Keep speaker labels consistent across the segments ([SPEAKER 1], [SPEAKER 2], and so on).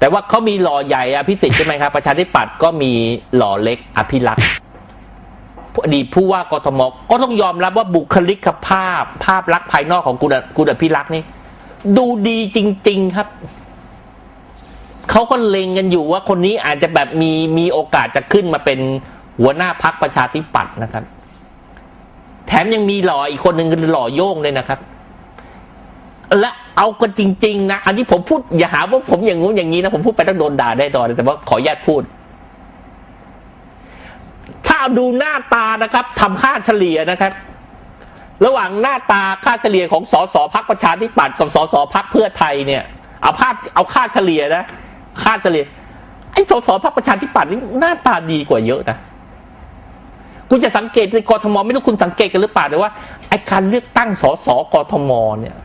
[SPEAKER 1] แต่ว่าเขามีหล่อใหญ่อภิสิทธิ์ใช่ไหมครับประชาธิปัตย์ก็มีหล่อเล็กอภิรักษ์อดีตผู้ว่ากทมก็ต้องยอมรับว่าบุคลิกภาพ ภาพลักษณ์ภายนอกของคุณอคุณอภิรักษ์นี่ดูดีจริง ๆครับเขาก็เล็งกันอยู่ว่าคนนี้อาจจะแบบมีมีโอกาสจะขึ้นมาเป็นหัวหน้าพักประชาธิปัตย์นะครับ แถมยังมีหล่ออีกคนหนึ่งคือหล่อโย่งเลยนะครับ และเอากันจริง ๆ นะ อันนี้ผมพูดอย่าหาว่าผมอย่างงู้นอย่างนี้นะ ผมพูดไปต้องโดนด่าได้ดอนแต่ว่าขออนุญาตพูด ถ้าดูหน้าตานะครับทำค่าเฉลี่ยนะครับ ระหว่างหน้าตาค่าเฉลี่ยของสสพักประชาธิปัตย์กับสสพักเพื่อไทยเนี่ย เอาภาพเอาค่าเฉลี่ยนะ ค่าเฉลี่ยไอ้สสพักประชาธิปัตย์นี่หน้าตาดีกว่าเยอะนะคุณจะสังเกตในกรทมไม่รู้คุณสังเกตกันหรือเปล่าแต่ว่าไอ้การเลือกตั้งสสกทมเนี่ย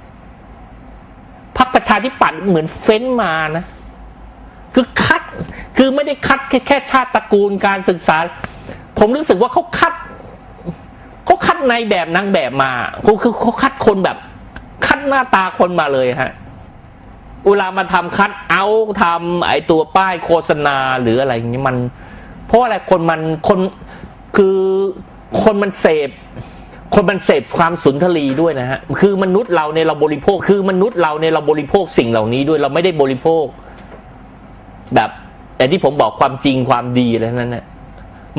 [SPEAKER 1] ประชาธิปัตย์เหมือนเฟ้นมานะ คือคัดคือไม่ได้คัดแค่แค่ชาติตระกูลการศึกษา ผมรู้สึกว่าเขาคัดเขาคัดในแบบนางแบบมาคือคือเขาคัดคนแบบ คัดหน้าตาคนมาเลยฮะเวลามาทำคัดเอาท์ทำไอตัวป้ายโฆษณาหรืออะไรอย่างนี้มัน เพราะอะไรคนมันคนคือคนมันเสพ คนมันเสพความสุนทรีด้วยนะฮะคือมนุษย์เราในยเราบริโภค คือมนุษย์เราในยเราบริโภคสิ่งเหล่านี้ด้วยเราไม่ได้บริโภค แบบแต่ที่ผมบอกความจริงความดีอะไรนั้นเนี่ย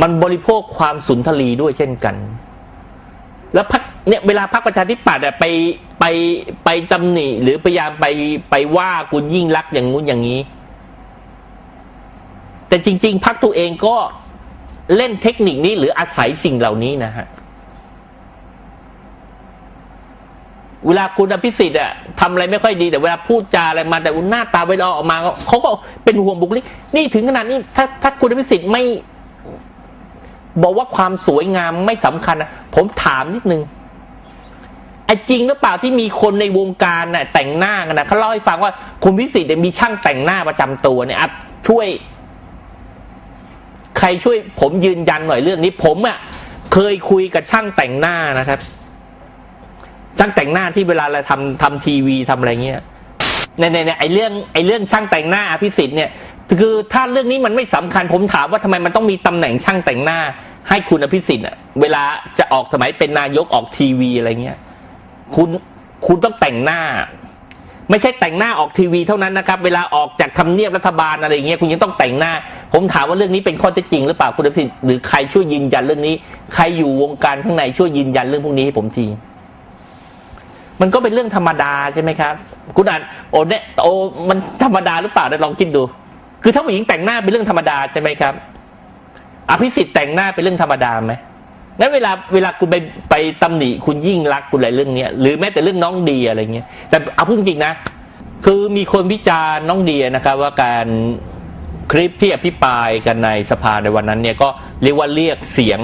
[SPEAKER 1] มันบริโภคความสุนทรีด้วยเช่นกัน แล้วพักเนี่ยเวลาพักประชาธิปัตย์อะไปไปไปตำหนิหรือพยายามไปไปว่าคุณยิ่งรักอย่างงู้นอย่างนี้ แต่จริง ๆพักตัวเองก็เล่นเทคนิคนี้หรืออาศัยสิ่งเหล่านี้นะฮะ เวลาคุณอภิสิทธิ์อะทำอะไรไม่ค่อยดีแต่เวลาพูดจาอะไรมาแต่หน้าตาเวลาออกมาเขาก็เป็นห่วงบุคลิก นี่ถึงขนาดนี้ถ้าถ้าคุณอภิสิทธิ์ไม่ บอกว่าความสวยงามไม่สำคัญนะผมถามนิดนึงไอ้จริงหรือเปล่าที่มีคนในวงการน่ะแต่งหน้ากันนะเขาเล่าให้ฟังว่าคุณพิสิทธิ์มีช่างแต่งหน้าประจำตัวเนี่ยช่วย ใครช่วย ผมยืนยันหน่อยเรื่องนี้ผมอะ่ะเคยคุยกับช่างแต่งหน้านะครับ ช่างแต่งหน้าที่เวลาเราทำทำทีวีทำอะไรเงี้ยในในในไอเรื่องไอเรื่องช่างแต่งหน้าอภิสิทธิ์เนี่ยคือถ้าเรื่องนี้มันไม่สำคัญผมถามว่าทำไมมันต้องมีตำแหน่งช่างแต่งหน้า ให้คุณอภิสิทธิ์อะเวลาจะออกสมัยเป็นนายกออกทีวีอะไรเงี้ยคุณคุณต้องแต่งหน้า ไม่ใช่แต่งหน้าออกทีวีเท่านั้นนะครับ เวลาออกจากทำเนียบรัฐบาลอะไรเงี้ยคุณยังต้องแต่งหน้า ผมถามว่าเรื่องนี้เป็นข้อเท็จจริงหรือเปล่าคุณอภิสิทธิ์หรือใครช่วยยืนยันเรื่องนี้ ใครอยู่วงการข้างในช่วยยืนยันเรื่องพวกนี้ให้ผมที มันก็เป็นเรื่องธรรมดาใช่ไหมครับ คุณอ่านโอ้เนี่ยโอ้มันธรรมดาหรือเปล่าเดี๋ยวลองคิดดู คือถ้าผู้หญิงแต่งหน้าเป็นเรื่องธรรมดาใช่ไหมครับ อภิสิทธิ์แต่งหน้าเป็นเรื่องธรรมดาไหมงั้นเวลาเวลาคุณไปไปตำหนิคุณยิ่งรักคุณอะไรเรื่องเนี้ยหรือแม้แต่เรื่องน้องเดียอะไรเงี้ยแต่เอาพูดจริงนะ คือมีคนวิจารณ์น้องเดียนะครับว่าการคลิปที่อภิปรายกันในสภาในวันนั้นเนี่ยก็เรียกว่าเรียกเสียง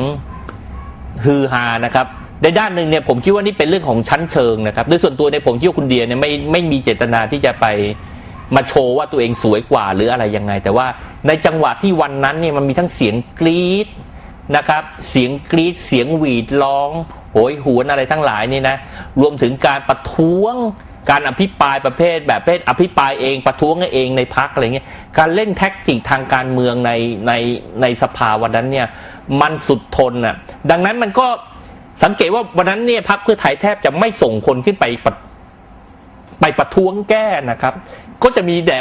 [SPEAKER 1] ฮือฮานะครับ ในด้านหนึ่งเนี่ยผมคิดว่านี่เป็นเรื่องของชั้นเชิงนะครับโดยส่วนตัวในผมคิดว่าคุณเดียเนี่ยไม่ไม่มีเจตนาที่จะไปมาโชว์ว่าตัวเองสวยกว่าหรืออะไรยังไง แต่ว่าในจังหวะที่วันนั้นเนี่ยมันมีทั้งเสียงกรี๊ดนะครับเสียงกรี๊ดเสียงหวีดร้องโหยหวนอะไรทั้งหลายนี่นะรวมถึงการประท้วงการอภิปรายประเภทแบบประเภทอภิปรายเองประท้วงเองในพักอะไรเงี้ยการเล่นแท็กติกทางการเมืองในในในสภาวันนั้นเนี่ยมันสุดทนอะดังนั้นมันก็ สังเกตว่าวันนั้นเนี่ยพักเพื่อไทยแทบจะไม่ส่งคนขึ้นไปปไปประท้วงแก้นะครับ ก็จะมีแต่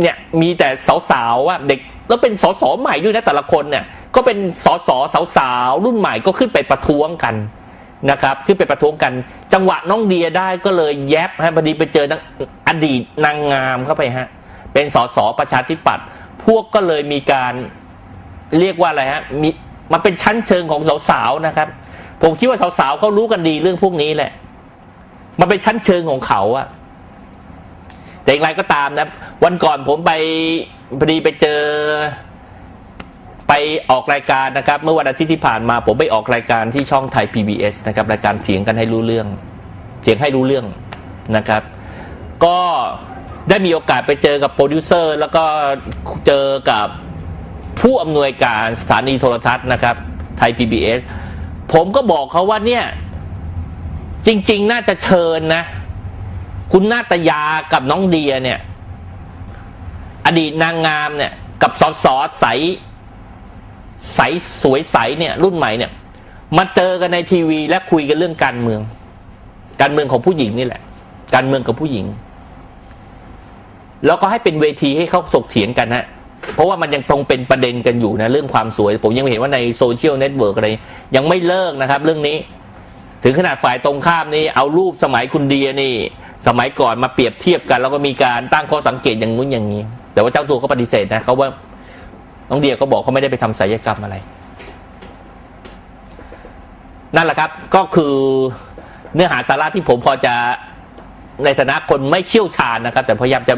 [SPEAKER 1] เนี่ยมีแต่สาวๆอะเด็กแล้วเป็นสสใหม่ด้วยนะแต่ละคนเนี่ย ก็เป็นสสสาวๆรุ่นใหม่ก็ขึ้นไปประท้วงกันนะครับขึ้นไปประท้วงกัน จังหวะน้องเดียได้ก็เลยแยบฮะพอดีไปเจออดีตนางงามเข้าไปฮะเป็นสสประชาธิปัตย์พวกก็เลยมีการเรียกว่าอะไรฮะมีมันเป็นชั้นเชิงของสาวๆนะครับ ผมคิดว่าสาวๆเขารู้กันดีเรื่องพวกนี้แหละ มันเป็นชั้นเชิงของเขาอะแต่อย่างไรก็ตามนะ วันก่อนผมไปพอดีไปเจอ ไปออกรายการนะครับ เมื่อวันอาทิตย์ที่ผ่านมา ผมไปออกรายการที่ช่องไทย PBS นะครับรายการเถียงกันให้รู้เรื่องเถียงให้รู้เรื่องนะครับ ก็ได้มีโอกาสไปเจอกับโปรดิวเซอร์ แล้วก็เจอกับผู้อำนวยการสถานีโทรทัศน์นะครับไทย PBS ผมก็บอกเขาว่าเนี่ย จริง ๆ น่าจะเชิญนะ คุณนาตยากับน้องเดียเนี่ย อดีตนางงามเนี่ย กับสอสอใส ใสสวยใสเนี่ย รุ่นใหม่เนี่ย มาเจอกันในทีวีและคุยกันเรื่องการเมือง การเมืองของผู้หญิงนี่แหละ การเมืองกับผู้หญิง แล้วก็ให้เป็นเวทีให้เขาถกเถียงกันฮะ เพราะว่ามันยังตรงเป็นประเด็นกันอยู่นะเรื่องความสวย ผมยังเห็นว่าในโซเชียลเน็ตเวิร์กอะไร ยังไม่เลิกนะครับ เรื่องนี้ ถึงขนาดฝ่ายตรงข้ามนี่เอารูปสมัยคุณเดียนี่ สมัยก่อนมาเปรียบเทียบกัน แล้วก็มีการตั้งข้อสังเกตอย่างนู้นอย่างนี้ แต่ว่าเจ้าตัวก็ปฏิเสธนะเขาว่าน้องเดียก็บอกเขาไม่ได้ไปทำศัลยกรรมอะไร นั่นแหละครับก็คือเนื้อหาสาระที่ผมพอจะในฐานะคนไม่เชี่ยวชาญนะครับ แต่พยายามจะ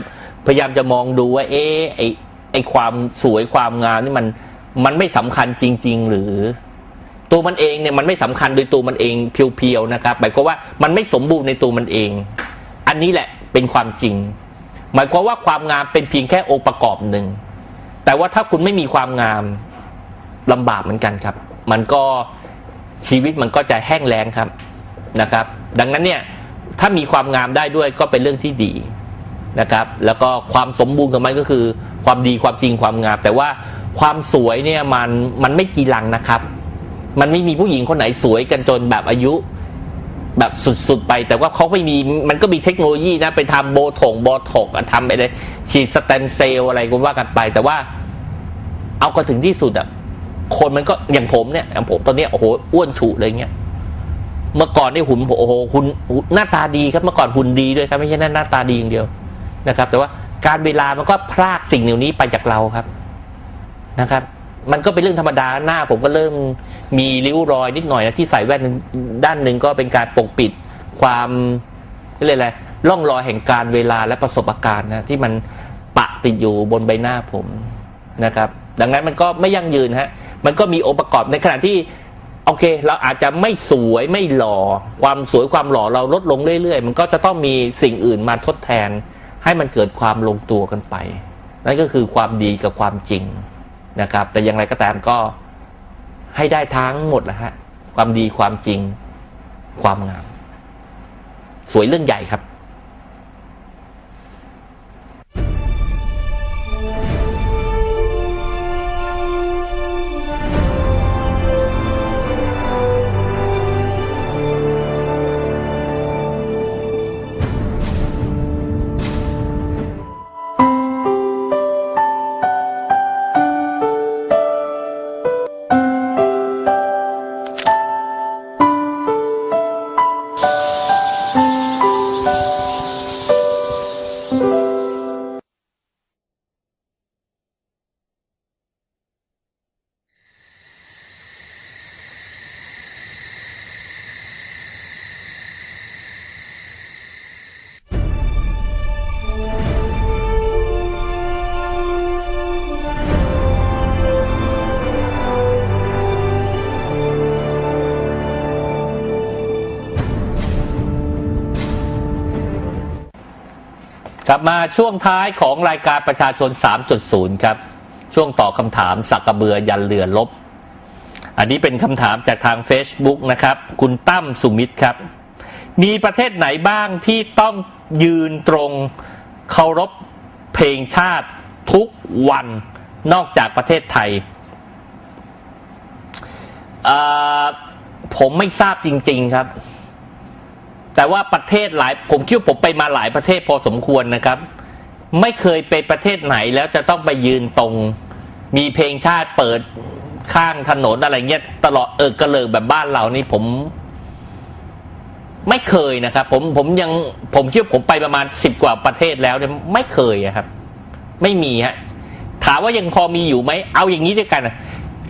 [SPEAKER 1] พยายามจะมองดูว่าเอ๊ะไอไอความสวยความงามนี่มันมันไม่สำคัญจริง ๆ หรือ ตัวมันเองเนี่ยมันไม่สำคัญโดยตัวมันเองเพียวๆนะครับหมายความว่ามันไม่สมบูรณ์ในตัวมันเอง อันนี้แหละเป็นความจริง หมายความว่าความงามเป็นเพียงแค่องค์ประกอบหนึ่งแต่ว่าถ้าคุณไม่มีความงามลำบากเหมือนกันครับ มันก็ชีวิตมันก็จะแห้งแล้งครับนะครับ ดังนั้นเนี่ยถ้ามีความงามได้ด้วยก็เป็นเรื่องที่ดีนะครับ แล้วก็ความสมบูรณ์ของมันก็คือ ความดีความจริงความงาม แต่ว่าความสวยเนี่ยมันมันไม่กีรังนะครับ มันไม่มีผู้หญิงคนไหนสวยกันจนแบบอายุแบบสุดๆไป แต่ว่าเขาไม่มีมันก็มีเทคโนโลยีนะไปทำโบถงโบถกอะทำไปเลยฉีดสเตมเซลล์อะไรก็ว่ากันไป แต่ว่าเอาก็ถึงที่สุดอะคนมันก็อย่างผมเนี่ยอย่างผมตอนเนี้ยโอ้โหอ้วนฉุเลยเงี้ยเมื่อก่อนนี่หุ่นโอ้โหหุ่นหน้าตาดีครับเมื่อก่อนหุ่นดีด้วยครับไม่ใช่หน้าตาดีอย่างเดียวนะครับ แต่ว่า การเวลามันก็พรากสิ่งเหล่านี้ไปจากเราครับนะครับ มันก็เป็นเรื่องธรรมดาหน้า ผมก็เริ่มมีริ้วรอยนิดหน่อยนะที่ใส่แว่นด้านหนึ่งก็เป็นการปกปิดความเรียกอะไรร่องรอยแห่งการเวลาและประสบการณ์นะที่มันปะติดอยู่บนใบหน้าผมนะครับ ดังนั้นมันก็ไม่ยั่งยืนฮะมันก็มีองค์ประกอบในขณะที่โอเค เราอาจจะไม่สวยไม่หล่อ ความสวยความหล่อเราลดลงเรื่อยๆ มันก็จะต้องมีสิ่งอื่นมาทดแทน ให้มันเกิดความลงตัวกันไป นั่นก็คือความดีกับความจริงนะครับ แต่อย่างไรก็ตามก็ให้ได้ทั้งหมดแหละฮะความดีความจริงความงาม สวยเรื่องใหญ่ครับ กลับมาช่วงท้ายของรายการประชาชน 3.0 ครับ ช่วงตอบคำถามสักกระเบือยันเรือลบ อันนี้เป็นคำถามจากทาง Facebook นะครับ คุณตั้มสุมิตรครับ มีประเทศไหนบ้างที่ต้องยืนตรงเคารพเพลงชาติทุกวันนอกจากประเทศไทย ผมไม่ทราบจริง ๆครับ แต่ว่าประเทศหลายผมคิดว่าผมไปมาหลายประเทศพอสมควรนะครับ ไม่เคยไปประเทศไหนแล้วจะต้องไปยืนตรง มีเพลงชาติเปิดข้างถนนอะไรเงี้ยตลอดเออกระเลิกแบบบ้านเรานี่ผม ไม่เคยนะครับ ผมผมยังผมคิดว่าผมไปประมาณสิบกว่าประเทศแล้วเนี่ยไม่เคยครับ ไม่มีฮะถามว่ายังพอมีอยู่ไหมเอาอย่างนี้ด้วยกัน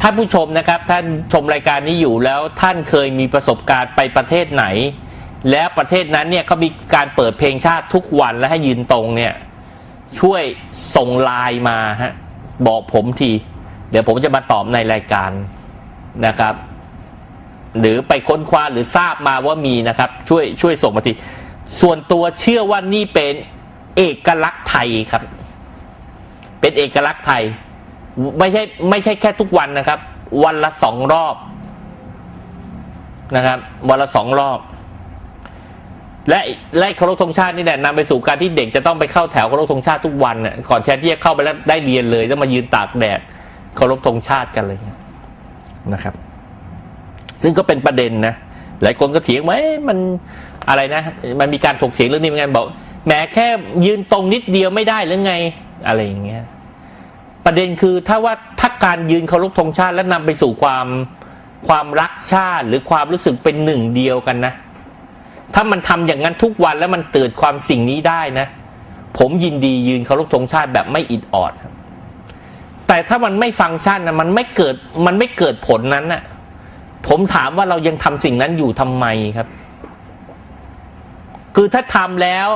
[SPEAKER 1] ท่านผู้ชมนะครับ ท่านชมรายการนี้อยู่แล้วท่านเคยมีประสบการณ์ไปประเทศไหน แล้วประเทศนั้นเนี่ยเขามีการเปิดเพลงชาติทุกวันและให้ยืนตรงเนี่ย ช่วยส่งไลน์มาฮะบอกผมที เดี๋ยวผมจะมาตอบในรายการนะครับ หรือไปค้นคว้าหรือทราบมาว่ามีนะครับ ช่วยช่วยส่งมาที ส่วนตัวเชื่อว่านี่เป็นเอกลักษณ์ไทยครับ เป็นเอกลักษณ์ไทย ไม่ใช่ไม่ใช่แค่ทุกวันนะครับ วันละสองรอบนะครับ วันละสองรอบ และและเคารพธงชาตินี่แหละนำไปสู่การที่เด็กจะต้องไปเข้าแถวเคารพธงชาติทุกวันน่ะก่อนแทนที่จะเข้าไปแล้วได้เรียนเลยต้องมายืนตากแดดเคารพธงชาติกันเลยนะครับ ซึ่งก็เป็นประเด็นนะหลายคนก็เถียงว่ามันอะไรนะ มันมีการถกเถียงเรื่องนี้เหมือนกันบอกแหมแค่ยืนตรงนิดเดียวไม่ได้หรือไงอะไรอย่างเงี้ยประเด็นคือถ้าว่าถ้าการยืนเคารพธงชาติ และนำไปสู่ความความรักชาติ หรือความรู้สึกเป็นหนึ่งเดียวกันนะ ถ้ามันทำอย่างนั้นทุกวันแล้วมันเกิดความสิ่งนี้ได้นะ ผมยินดียืนเคารพธงชาติแบบไม่อิดออดแต่ถ้ามันไม่ฟังก์ชันนะมันไม่เกิดมันไม่เกิดผลนั้นน่ะผมถามว่าเรายังทำสิ่งนั้นอยู่ทำไมครับ คือถ้าทำแล้ว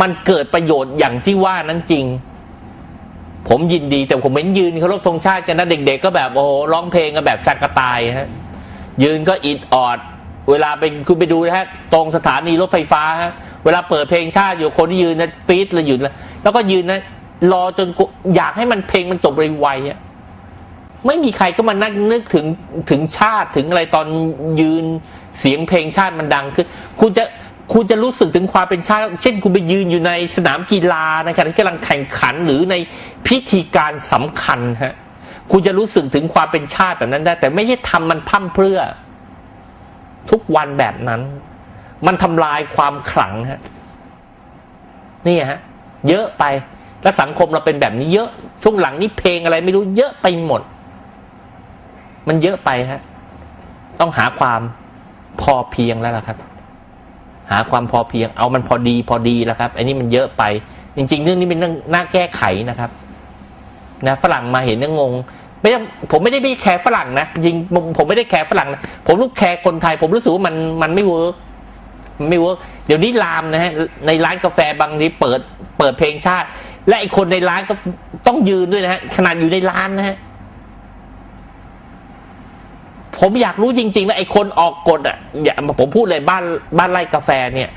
[SPEAKER 1] มันเกิดประโยชน์อย่างที่ว่านั้นจริง ผมยินดีแต่ผมเห็นยืนเคารพธงชาติกันนะเด็ก ๆ ก็แบบโอ้โหร้องเพลงกันแบบชักกระตายฮะยืนก็อิดออด เวลาไปคุณไปดูนะฮะตรงสถานีรถไฟฟ้าฮะเวลาเปิดเพลงชาติอยู่คนที่ยืนนะฟีดเลยหยุดแล้วแล้วก็ยืนนะรอจนอยากให้มันเพลงมันจบไวๆอะไม่มีใครก็มานั่งนึกถึงถึงชาติถึงอะไรตอนยืนเสียงเพลงชาติมันดังขึ้นคุณจะคุณจะรู้สึกถึงความเป็นชาติ เช่นคุณไปยืนอยู่ในสนามกีฬาในขณะที่กำลังแข่งขันหรือในพิธีการสำคัญฮะคุณจะรู้สึกถึงความเป็นชาติแบบนั้นได้ แต่ไม่ใช่ทำมันพร่ำเพรื่อ ทุกวันแบบนั้น มันทำลายความขลังฮะนี่ฮะ เยอะไปและสังคมเราเป็นแบบนี้เยอะช่วงหลังนี้เพลงอะไรไม่รู้เยอะไปหมด มันเยอะไปฮะต้องหาความพอเพียงแล้วล่ะครับ หาความพอเพียง เอามันพอดีพอดีแล้วครับอันนี้มันเยอะไป จริง ๆ เรื่องนี้เป็นเรื่องน่าแก้ไขนะครับ นะฝรั่งมาเห็นก็งง ไม่ผมไม่ได้ไม่แคร์ฝรั่งนะจริงผมไม่ได้แคร์ฝรั่งนะผมรู้แคร์คนไทย ผมรู้สึกว่ามันมันไม่เวิร์กไม่เวิร์กเดี๋ยวนี้ลามนะฮะในร้านกาแฟบางทีเปิดเปิดเพลงชาติ และไอคนในร้านก็ต้องยืนด้วยนะฮะขนาดอยู่ในร้านนะฮะผมอยากรู้จริงๆแล้วไอคนออกกฎอะอย่าผมพูดเลยบ้านบ้านไร่กาแฟเนี่ย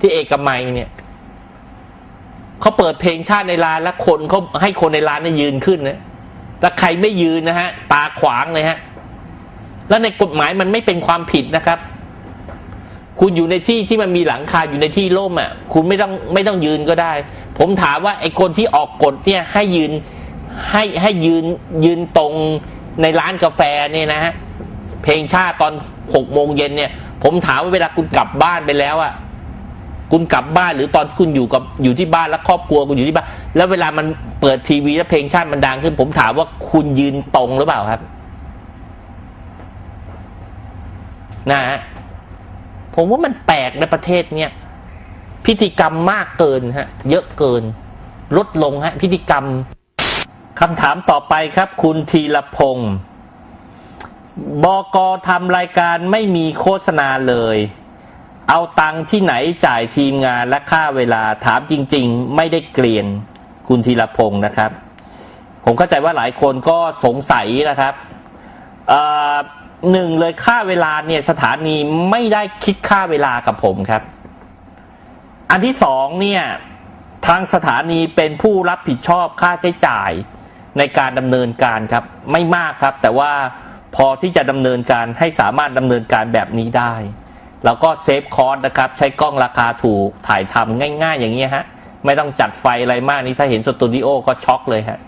[SPEAKER 1] ที่เอกมัยเนี่ยเขาเปิดเพลงชาติในร้านแล้วคนเขาให้คนในร้านเนี่ยยืนขึ้นนะ แต่ใครไม่ยืนนะฮะตาขวางเลยฮะแล้วในกฎหมายมันไม่เป็นความผิดนะครับ คุณอยู่ในที่ที่มันมีหลังคาอยู่ในที่ร่มอะ คุณไม่ต้องไม่ต้องยืนก็ได้ ผมถามว่าไอ้คนที่ออกกฎเนี่ยให้ยืนให้ให้ยืนยืนตรงในร้านกาแฟเนี่ยนะฮะเพลงชาติตอนหกโมงเย็นเนี่ย ผมถามว่าเวลาคุณกลับบ้านไปแล้วอะ คุณกลับบ้านหรือตอนคุณอยู่กับอยู่ที่บ้านแล้วครอบครัวคุณอยู่ที่บ้าน แล้วเวลามันเปิดทีวีแล้วเพลงชาติมันดังขึ้น ผมถามว่าคุณยืนตรงหรือเปล่าครับนะฮะผมว่ามันแปลกในประเทศเนี้ยพิธีกรรมมากเกินฮะ เยอะเกิน ลดลงฮะ พิธีกรรมคำถามต่อไปครับ คุณธีรพงศ์บกทำรายการไม่มีโฆษณาเลย เอาตังที่ไหนจ่ายทีมงานและค่าเวลาถามจริง ๆ ไม่ได้เกลียนคุณธีรพงศ์นะครับ ผมเข้าใจว่าหลายคนก็สงสัยนะครับหนึ่งเลยค่าเวลาเนี่ยสถานีไม่ได้คิดค่าเวลากับผมครับ อันที่สองเนี่ยทางสถานีเป็นผู้รับผิดชอบค่าใช้จ่ายในการดำเนินการครับ ไม่มากครับ แต่ว่าพอที่จะดำเนินการให้สามารถดำเนินการแบบนี้ได้ แล้วก็เซฟคอร์สนะครับ ใช้กล้องราคาถูกถ่ายทำง่าย ๆ อย่างนี้ยฮะ ไม่ต้องจัดไฟอะไรมากนี่ถ้าเห็นสตูดิโอก็ช็อกเลยฮะ